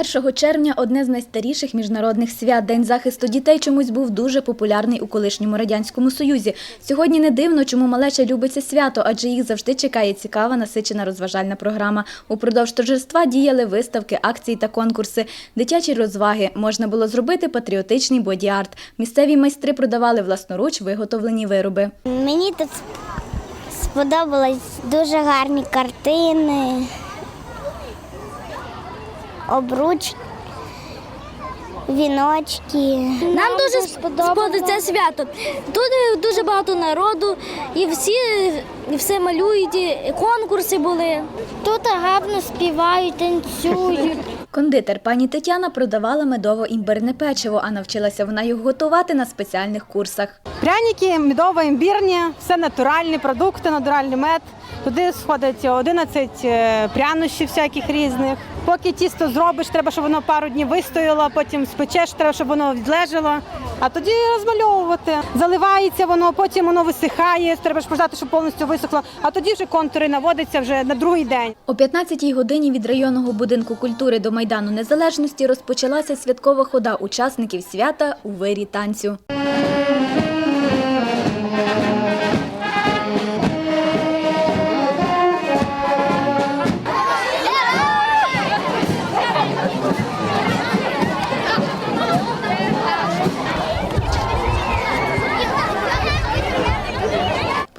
1 червня одне з найстаріших міжнародних свят. День захисту дітей чомусь був дуже популярний у колишньому радянському союзі. Сьогодні не дивно, чому малеча любить це свято, адже їх завжди чекає цікава насичена розважальна програма. Упродовж торжества діяли виставки, акції та конкурси, дитячі розваги. Можна було зробити патріотичний боді-арт. Місцеві майстри продавали власноруч виготовлені вироби. Мені тут сподобались дуже гарні картини, обруч, віночки. Нам дуже сподобається свято. Тут е, дуже багато народу, і всі і все малюють, і конкурси були. Тут гарно співають, танцюють. Кондитер пані Тетяна продавала медово-імбирне печиво, а навчилася вона його готувати на спеціальних курсах. Пряники, медово імбірні, все натуральні продукти, натуральний мед. Туди сходить 11 е, прянощів всяких різних. Поки тісто зробиш, треба, щоб воно пару днів вистояло, потім спечеш, треба, щоб воно відлежало. А тоді розмальовувати. Заливається воно, потім воно висихає, треба ж пождати, щоб повністю висохло. А тоді вже контури наводяться вже на другий день. О 15-й годині від районного будинку культури до Майдану Незалежності розпочалася святкова хода учасників свята у вирі танцю.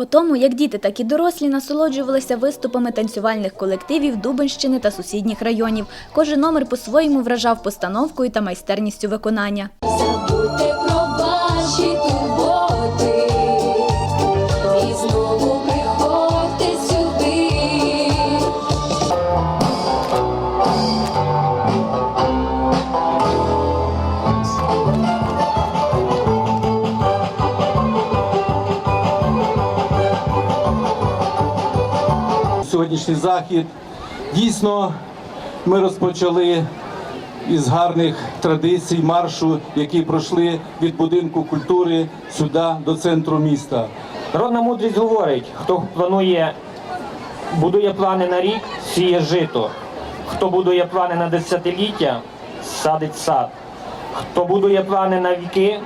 Тому, як діти, так і дорослі насолоджувалися виступами танцювальних колективів Дубенщини та сусідніх районів. Кожен номер по-своєму вражав постановкою та майстерністю виконання. Сьогоднішній захід. Дійсно, ми розпочали із гарних традицій маршу, які пройшли від будинку культури сюди до центру міста. Народна мудрість говорить, хто планує, будує плани на рік, сіє жито. Хто будує плани на десятиліття, садить сад. Хто будує плани на віки,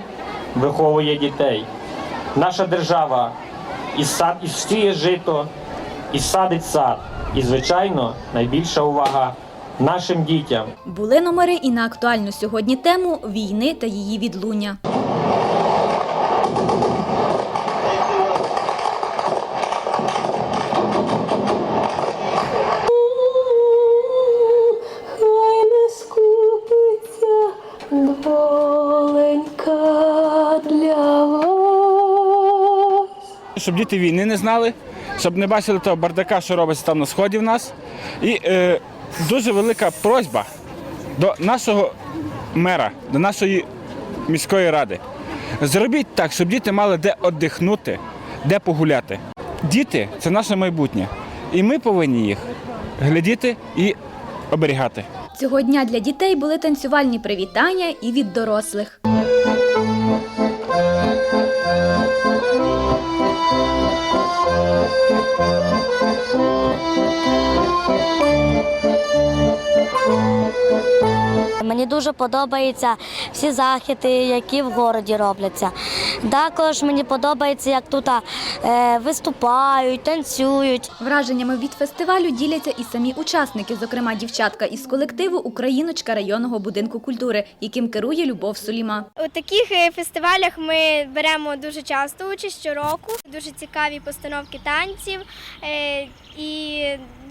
виховує дітей. Наша держава і сад, і сіє жито, і садить сад. І, звичайно, найбільша увага нашим дітям. Були номери і на актуальну сьогодні тему війни та її відлуння. Доленька для вас. щоб діти війни не знали, щоб не бачили того бардака, що робиться там на сході в нас. І е, дуже велика просьба до нашого мера, до нашої міської ради. Зробіть так, щоб діти мали де віддихнути, де погуляти. Діти це наше майбутнє. І ми повинні їх глядіти і оберігати. Цього дня для дітей були танцювальні привітання і від дорослих. Мені дуже подобаються всі захити, які в городі робляться. Також мені подобається, як тут е, виступають, танцюють. Враженнями від фестивалю діляться і самі учасники, зокрема дівчатка із колективу Україночка районного будинку культури, яким керує Любов Суліма. У таких е, фестивалях ми беремо дуже часто участь щороку. Дуже цікаві постановки танців. е, І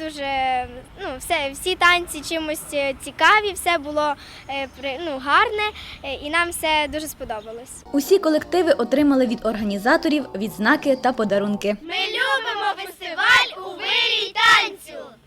дуже ну, все, всі танці чимось е, цікаві, все було е, ну, гарне, е, і нам все дуже сподобалось. Усі колективи отримали від організаторів відзнаки та подарунки. Ми любимо фестиваль у вирій танцю.